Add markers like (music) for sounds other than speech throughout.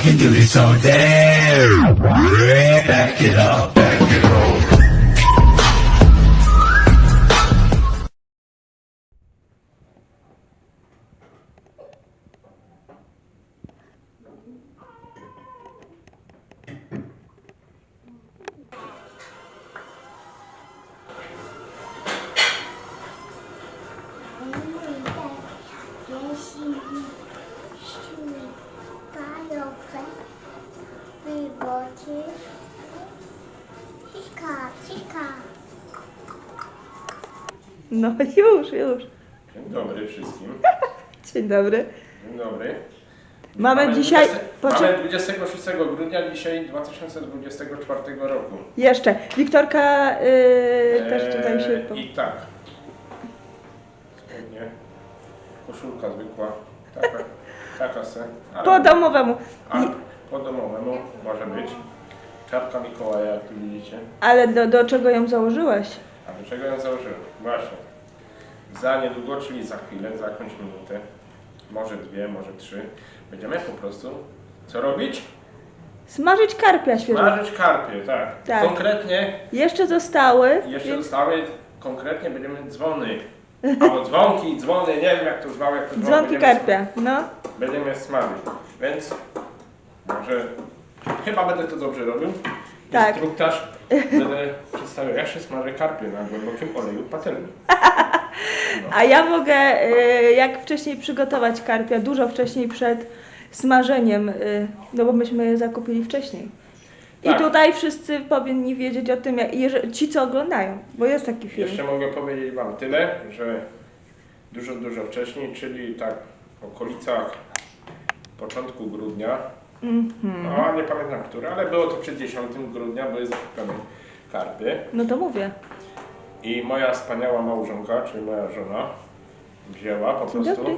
I can do this all day. Back it up, No (laughs) już, już. Dzień dobry wszystkim. (laughs) Dzień dobry. Dzień dobry. Mamy dzisiaj... 20, Poczek- mamy 26 grudnia dzisiaj 2024 roku. Jeszcze. Wiktorka yy, też tutaj się... Po... Eee, I tak. Spodnie. Koszulka zwykła. Taka, (laughs) taka se. Ale- Po domowemu. A, po domowemu może być. Czapka Mikołaja, jak tu widzicie. ale do, do czego ją założyłeś? A do czego ją założyłem? Właśnie. Za niedługo, czyli za chwilę, za jakąś minutę, może dwie, może trzy, będziemy po prostu co robić? Smażyć karpia świeżego. Marzyć karpie, tak. Tak. Konkretnie, Jeszcze zostały, jeszcze więc zostały, konkretnie będziemy dzwony. Albo dzwonki, dzwony, nie wiem jak to zwał, jak to zwał. dzwonki będziemy karpia. No. Będziemy smażyć. Więc może, chyba będę to dobrze robił. Tak. Instruktaż będę przedstawiał, jak się smaży karpie na głębokim oleju patelni. (laughs) A ja mogę, y, jak wcześniej przygotować karpia, dużo wcześniej przed smażeniem, y, no bo myśmy je zakupili wcześniej. I Tak. tutaj wszyscy powinni wiedzieć o tym, jak, ci co oglądają, bo jest taki film. Jeszcze mogę powiedzieć Wam tyle, że dużo, dużo wcześniej, czyli tak w okolicach początku grudnia, Mhm. no nie pamiętam który, ale było to przed 10 grudnia, były zakupione karpy No to mówię. I moja wspaniała małżonka, czyli moja żona, wzięła po prostu,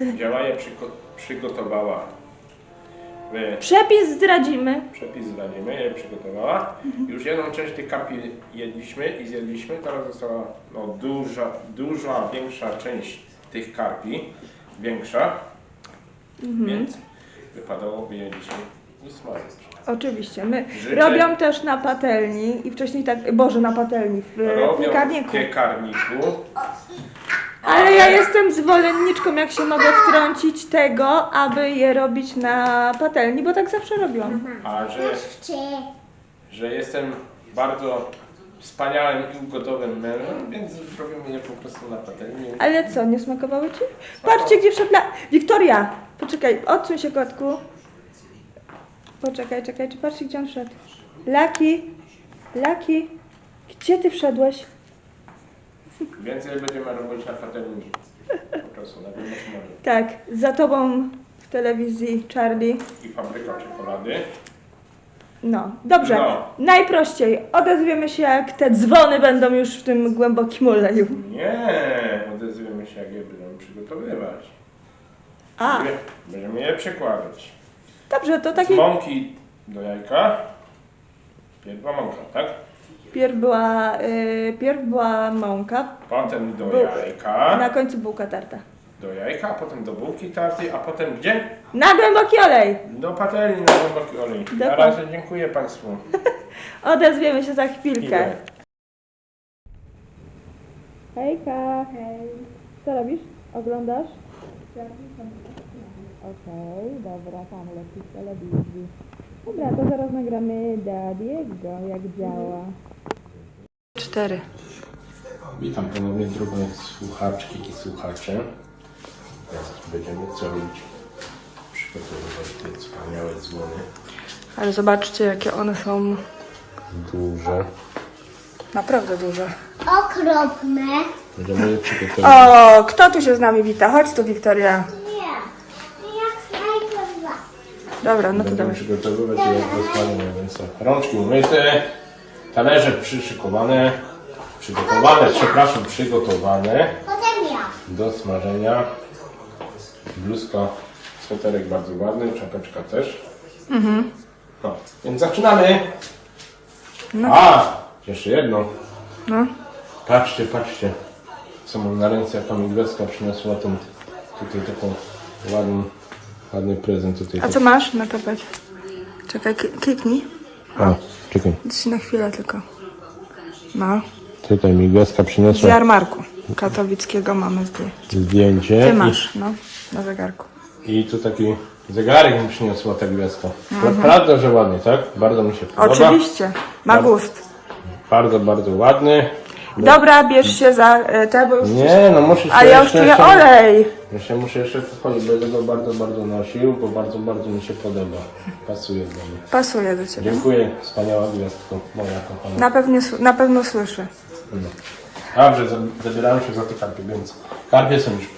wzięła je, przygo- przygotowała. Przepis zdradzimy. przepis zdanimy, je przygotowała. Już jedną część tych karpi jedliśmy i zjedliśmy, teraz została no, duża, duża, większa część tych karpi, większa, więc wypadałoby je dzisiaj Oczywiście. My Życzę- robią też na patelni i wcześniej tak, Boże, na patelni, w Robią piekarniku. w piekarniku, Ale ja jestem zwolenniczką, jak się mogę wtrącić, tego, aby je robić na patelni, bo tak zawsze robiłam. a że, że jestem bardzo wspaniałym i gotowym mężem, więc robimy je po prostu na patelni. Ale co, nie smakowały ci? Patrzcie, gdzie wszedł la... Wiktoria! Poczekaj, odsuń się kotku. Poczekaj, czekaj, czy patrzcie, gdzie on wszedł. Laki, Laki, gdzie ty wszedłeś? Więcej będziemy robić na patelni. Po prostu na pewno. Tak, za tobą w telewizji Charlie. I fabryka czekolady. No, dobrze. No. Najprościej. Odezwiemy się, jak te dzwony będą już w tym głębokim oleju. Nie, odezwiemy się jak je będziemy przygotowywać. A, Będziemy je przekładać. Dobrze, to Z taki mąki do jajka. Pierwa mąka, tak? pierw była, y, pierw była mąka, Potem do Bu- jajka. na końcu bułka tarta. Do jajka, a potem do bułki tarty, a potem gdzie? Na głęboki olej! Do patelni na głęboki olej. Na Dokładnie. razie dziękuję Państwu. (laughs) Odezwiemy się za chwilkę. Chwilę. Hejka! Hej. Co robisz? Oglądasz? Okej, dobra, tam leci telewizji. Dobra, to zaraz nagramy Dadiego, jak działa. Cztery. Witam ponownie drugą słuchaczki i słuchacze. Teraz będziemy co robić? Przygotowywać te wspaniałe dzwony. Ale zobaczcie, jakie one są Duże. naprawdę duże. Okropne. Będziemy je przygotowywać. O, kto tu się z nami wita? Chodź tu, Wiktoria. Nie. Jak snajper Dobra, no to Będziemy dawaj. przygotowywać rozpalenie, więc co? Rączki umyte, talerze przyszykowane, przygotowane, przepraszam, przygotowane Potem ja. do smażenia. Bluzka, sweterek bardzo ładny, czapeczka też. No, więc zaczynamy. A, jeszcze jedno. No. Patrzcie, patrzcie, co mam na ręce, jaka mi gwiazdka przyniosła tą tutaj taką ładną ładny prezent tutaj. A co masz na tapecie? Czekaj, ki- kliknij. A, czekaj. Ci na chwilę tylko. No. Tutaj mi gwiazdka Z przyniosła jarmarku katowickiego mamy zdjęcie. zdjęcie. Ty masz, no, na zegarku. I tu taki zegarek mi przyniosła ta gwiazdka. Prawda, że ładnie, tak? Bardzo mi się podoba. Oczywiście, ma gust. Bardzo, bardzo ładny. Dobra, bierz się za e, te, bo już... Nie, no muszę A ja już czuję olej. Jeszcze muszę jeszcze chodzić, będę go bardzo, bardzo nosił, bo bardzo, bardzo mi się podoba. Pasuje do mnie. Pasuje do ciebie. Dziękuję, wspaniała gwiazdko, moja kochana. Na, pewnie, s- na pewno słyszy. Dobrze, za- zabierałem się za te karpie, więc karpie są już,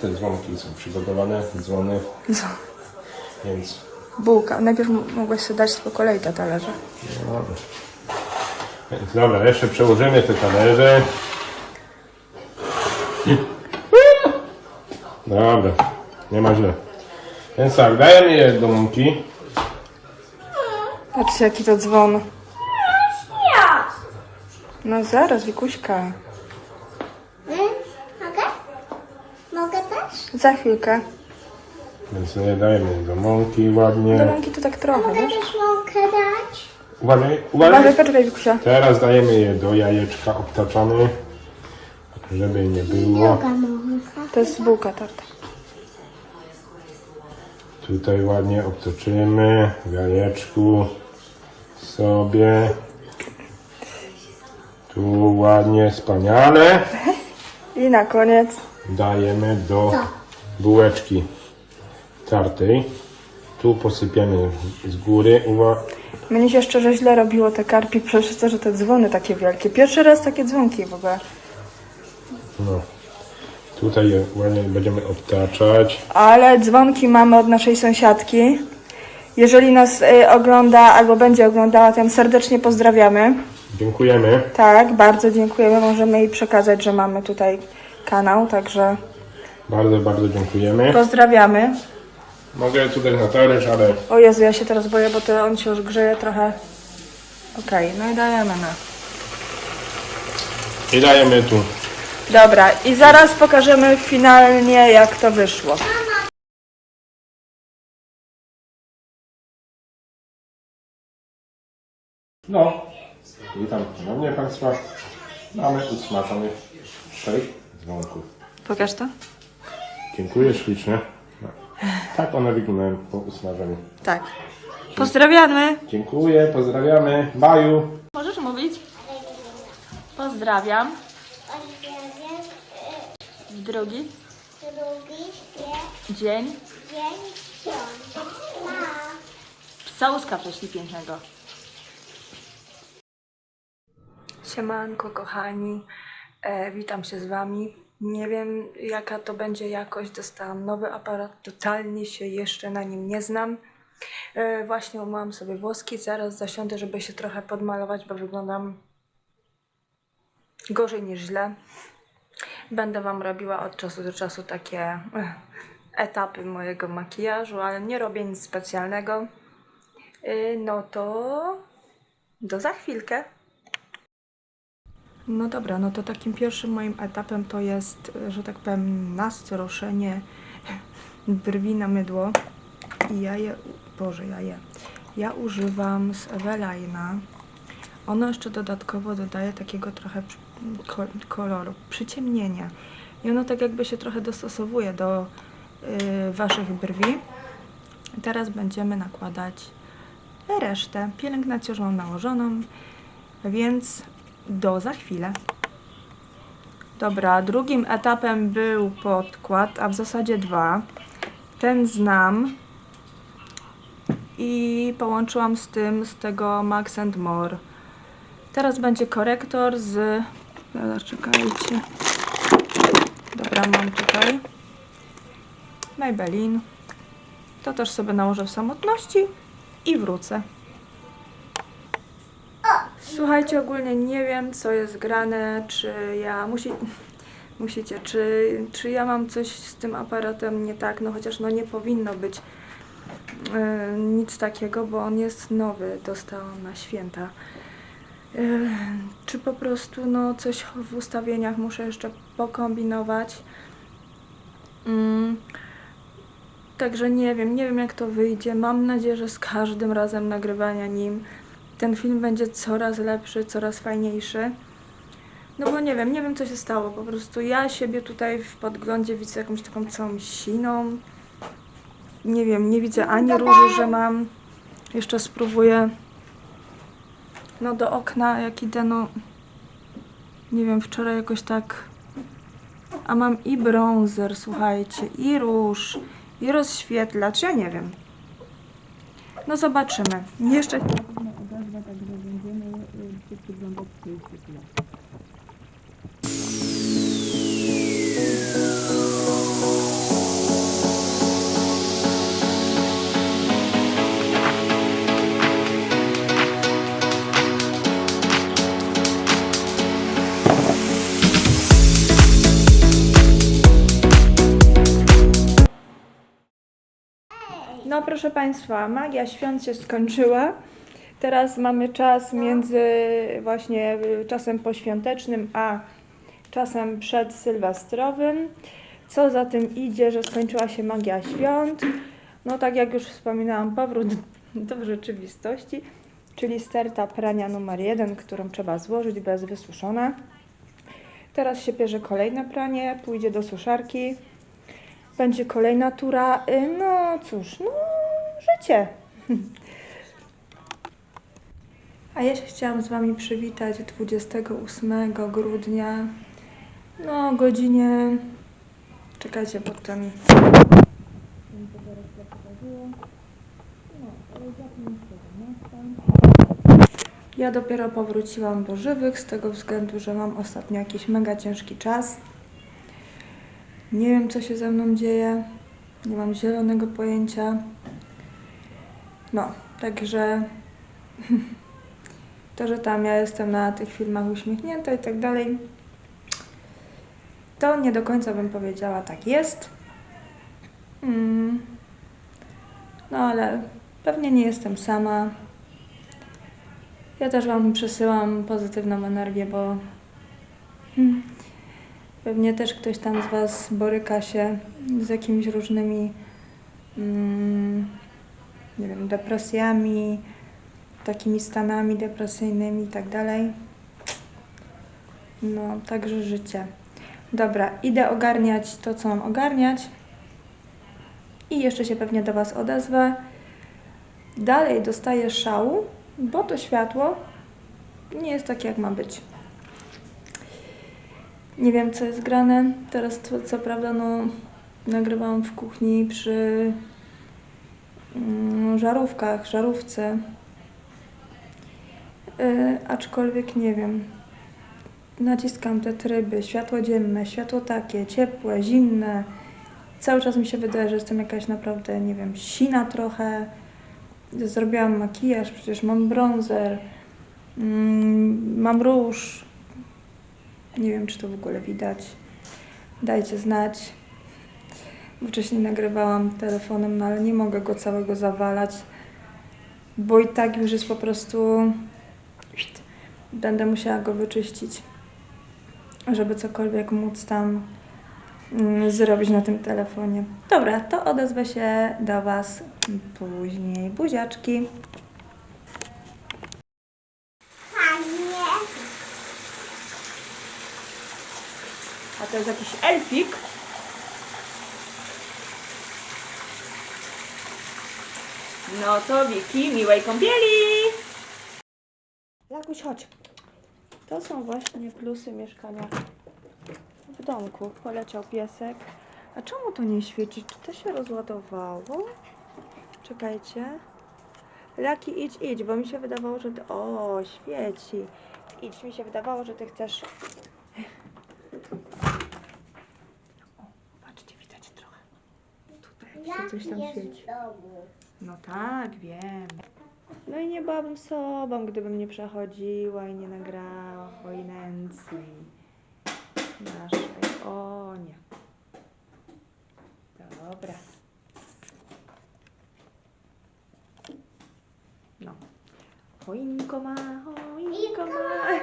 te dzwonki są przygotowane, dzwony, Co? więc Bułka. Najpierw m- mogłeś sobie dać po kolei te talerze. no. Więc dobra, jeszcze przełożymy te talerze. Dobra, nie ma źle. Więc tak, dajemy je do mąki. Patrzcie, jaki to dzwon. No zaraz, Wikuśka. Mogę? Mogę też? Za chwilkę. Więc je dajemy do mąki Do ładnie. ręki to tak trochę, Mogę wiesz? też mąkę dać? Uważaj, Uważaj, uważaj. poczekaj, Wikusia. Teraz dajemy je do jajeczka obtaczamy, żeby nie było. To jest bułka tarta. Tutaj ładnie obtoczymy w jajeczku sobie. Tu ładnie, wspaniale. I na koniec Dajemy do bułeczki tartej. Tu posypiemy z góry. Uwa- Mnie się szczerze źle robiło te karpi przez to, że te dzwony takie wielkie. Pierwszy raz takie dzwonki w ogóle. No. Tutaj je ładnie będziemy obtaczać. Ale dzwonki mamy od naszej sąsiadki. Jeżeli nas y, ogląda albo będzie oglądała, to ją serdecznie pozdrawiamy. Dziękujemy. Tak, bardzo dziękujemy. Możemy jej przekazać, że mamy tutaj kanał, także Bardzo, bardzo dziękujemy. pozdrawiamy. Mogę tutaj na talerz, ale O Jezu, ja się teraz boję, bo to on się już grzeje trochę. Okej, no i dajemy na. i dajemy tu. Dobra, i zaraz pokażemy finalnie, jak to wyszło. No, witam ponownie Państwa. Mamy usmażonych 6 dzwonków. Pokaż to? Dziękuję ślicznie. Tak one wyglądają po usmażeniu. Tak. Pozdrawiamy. Dziękuję, pozdrawiamy. Baju. Możesz mówić? Pozdrawiam. Odbieram Drugi drugi dzień. dzień świąt. Ma. Całuska prześli pięknego. Siemanko kochani, e, witam się z Wami. Nie wiem jaka to będzie jakość, dostałam nowy aparat, totalnie się jeszcze na nim nie znam. E, właśnie umyłam sobie włoski, zaraz zasiądę, żeby się trochę podmalować, bo wyglądam gorzej niż źle. Będę Wam robiła od czasu do czasu takie eh, etapy mojego makijażu, ale nie robię nic specjalnego. Y, No to do za chwilkę. No dobra, no to takim pierwszym moim etapem to jest, że tak powiem, nastroszenie brwi na mydło. I ja je, Boże, ja je, ja używam z Evelina. Ono jeszcze dodatkowo dodaje takiego trochę koloru, przyciemnienia. I ono tak jakby się trochę dostosowuje do y, Waszych brwi. Teraz będziemy nakładać resztę. Mam nałożoną, więc do za chwilę. Dobra, drugim etapem był podkład, a w zasadzie dwa. Ten znam i połączyłam z tym, z tego Max and More. Teraz będzie korektor z... Zaraz, czekajcie. Dobra, mam tutaj Maybelline. To też sobie nałożę w samotności i wrócę. Słuchajcie, ogólnie nie wiem, co jest grane, czy ja musi, (laughs) musicie, czy, czy ja mam coś z tym aparatem nie tak, no chociaż no nie powinno być e, nic takiego, bo on jest nowy, dostałam na święta. E, czy po prostu no coś w ustawieniach muszę jeszcze pokombinować. Mm. Także nie wiem, nie wiem jak to wyjdzie. Mam nadzieję, że z każdym razem nagrywania nim ten film będzie coraz lepszy, coraz fajniejszy. No bo nie wiem, nie wiem co się stało. Po prostu ja siebie tutaj w podglądzie widzę jakąś taką całą siną. Nie wiem, nie widzę ani róży, że mam. Jeszcze spróbuję. No do okna jak idę, no nie wiem, wczoraj jakoś tak. A mam i bronzer, słuchajcie, i róż, i rozświetlacz, ja nie wiem. No zobaczymy. Jeszcze się na pewno odezwę, także będziemy y, się przyglądać przyjściu No proszę Państwa, magia świąt się skończyła. Teraz mamy czas między właśnie y, czasem poświątecznym a czasem przedsylwestrowym. Co za tym idzie, że skończyła się magia świąt. No tak jak już wspominałam, powrót (laughs) do rzeczywistości, czyli sterta prania numer jeden, którą trzeba złożyć bez wysuszona. Teraz się bierze kolejne pranie, pójdzie do suszarki. Będzie kolejna tura. Y, No cóż, no życie. (laughs) A ja się chciałam z Wami przywitać 28 grudnia. No, o godzinie. Czekajcie, bo ten. Ja dopiero powróciłam do żywych z tego względu, że mam ostatnio jakiś mega ciężki czas. Nie wiem, co się ze mną dzieje. Nie mam zielonego pojęcia. No, także (laughs) to, że tam ja jestem na tych filmach uśmiechnięta i tak dalej, to nie do końca bym powiedziała tak jest. Mm. No, ale pewnie nie jestem sama. Ja też Wam przesyłam pozytywną energię, bo hmm, Pewnie też ktoś tam z Was boryka się z jakimiś różnymi, mm, nie wiem, depresjami, takimi stanami depresyjnymi i tak dalej. No, także życie. Dobra, idę ogarniać to, co mam ogarniać. I jeszcze się pewnie do Was odezwę. Dalej dostaję szału, bo to światło nie jest takie, jak ma być. Nie wiem, co jest grane. Teraz co, co prawda, no, nagrywałam w kuchni przy mm, żarówkach, żarówce. Yy, aczkolwiek nie wiem. Naciskam te tryby, światło dzienne, światło takie, ciepłe, zimne. Cały czas mi się wydaje, że jestem jakaś naprawdę, nie wiem, sina trochę. Zrobiłam makijaż, przecież mam bronzer, mm, mam róż, nie wiem, czy to w ogóle widać. Dajcie znać. Wcześniej nagrywałam telefonem, no ale nie mogę go całego zawalać, bo i tak już jest po prostu. Będę musiała go wyczyścić, żeby cokolwiek móc tam mm, zrobić na tym telefonie. Dobra, to odezwę się do Was później. Buziaczki. Fajnie. A to jest jakiś elfik. No to Wiki, miłej kąpieli! Lakuś, chodź. To są właśnie plusy mieszkania w domku. Poleciał piesek. A czemu to nie świeci? Czy to się rozładowało? Czekajcie. Laki, idź, idź, bo mi się wydawało, że... Ty... O, świeci. Idź, mi się wydawało, że ty chcesz Patrzcie, widać trochę. Tutaj się coś tam świeci. No tak, wiem. No i nie byłabym sobą, gdybym nie przechodziła i nie nagrała choinęcji naszej. O nie. Dobra. No. Choinko ma, choinko ma.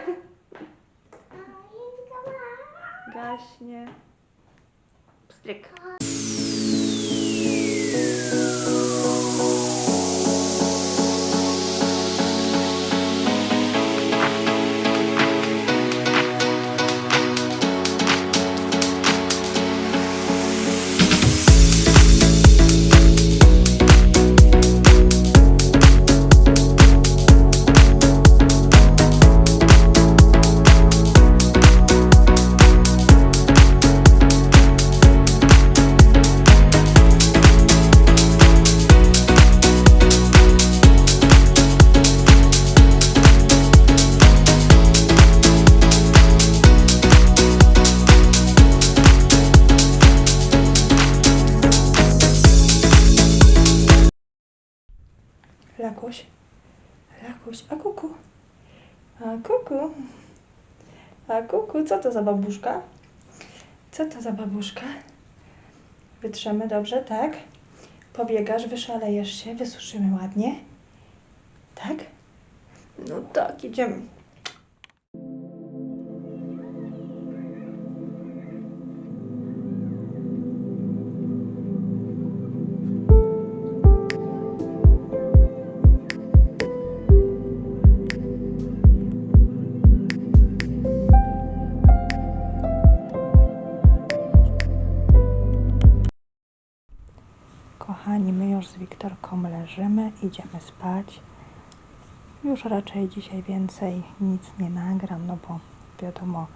Gaśnie. Pstryk. Co to za babuszka? Co to za babuszka? Wytrzemy dobrze, tak? Pobiegasz, wyszalejesz się, wysuszymy ładnie. Tak? No tak, idziemy. Kochani, my już z Wiktorką leżymy, idziemy spać. Już raczej dzisiaj więcej nic nie nagram, no bo wiadomo,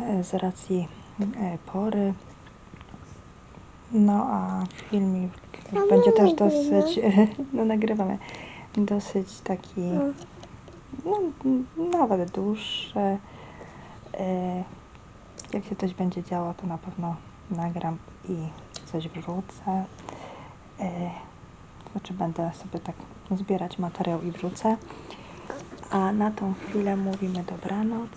e, z racji e, pory. No a filmik już będzie też dosyć, (laughs) no nagrywamy, dosyć taki, no nawet dłuższy. E, Jak się coś będzie działo, to na pewno nagram i coś wrzucę. Znaczy będę sobie tak zbierać materiał i wrzucę. A na tą chwilę mówimy dobranoc.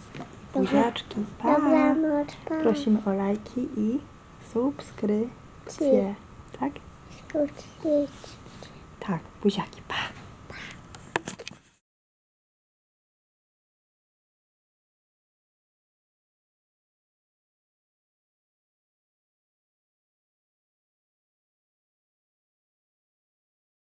Buziaczki, pa! Dobranoc, pa. Prosimy o lajki i subskrypcje. Tak? Skrócić. Tak, buziaki, pa!